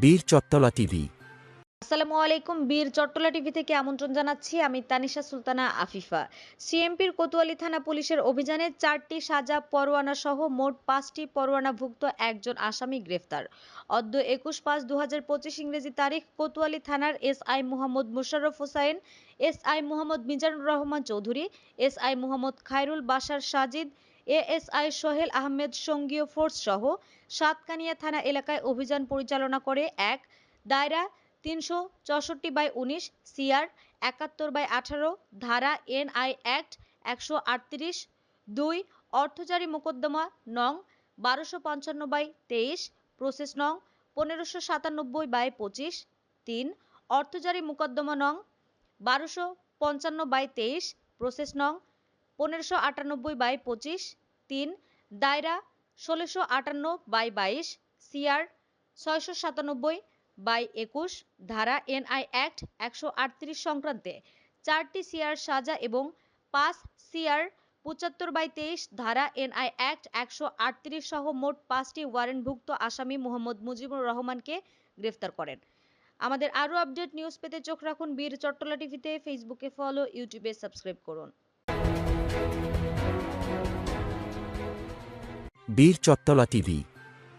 বীর চত্তলা টিভি। আসসালামু আলাইকুম, বীর চট্টলা টিভি থেকে আমন্ত্রণ জানাচ্ছি। আমি তানিশা সুলতানা আফিফা। সিএমপির কোতোয়ালি থানা পুলিশের অভিযানে চারটি সাজা, পরোয়ানা সহ মোট পাঁচটি পরোয়ানাভুক্ত একজন আসামি গ্রেফতার। অদ্য একুশ পাঁচ দু হাজার পঁচিশ ইংরেজি তারিখ কোতোয়ালি থানার S I Mohammad Musharraf Hossain, S I Mohammad Mizanur Rahman Chowdhury, S I Mohammad Khairul Bashar Sajid ASI Sohel Ahmed সঙ্গীয় force সহ সাতকানিয়া থানা এলাকায় অভিযান পরিচালনা করে এক, দায়রা তিনশো চৌষট্টি বাই উনিশ, সিআর একাত্তর বাই আঠারো, ধারা এনআই অ্যাক্ট একশো আটত্রিশ, দুই অর্থজারি মোকদ্দমা নং বারোশো পঞ্চান্ন বাই তেইশ, প্রসেস নং পনেরোশো সাতানব্বই বাই পঁচিশ, তিন অর্থজারি মোকদ্দমা নং বারোশো পঞ্চান্ন বাই তেইশ, প্রসেস নং পনেরোশো আটানব্বই বাই পঁচিশ তিন, দায়রা ষোলোশো আটান্ন বাই বাইশ, সিআর ছয়শো সাতানব্বই বাই একুশ, ধারা এনআই অ্যাক্ট একশো আটত্রিশ সংক্রান্তে চারটি সিআর সাজা এবং পাঁচ সিআর পঁচাত্তর বাই তেইশ, ধারা এনআই অ্যাক্ট একশো আটত্রিশ সহ মোট পাঁচটি ওয়ারেন্টভুক্ত আসামি মোহাম্মদ মুজিবুর রহমানকে গ্রেফতার করেন। আমাদের আরও আপডেট নিউজ পেতে চোখ রাখুন বীর চট্টলা টিভিতে, ফেসবুকে ফলো, ইউটিউবে সাবস্ক্রাইব করুন। বীর চত্তলা টিভি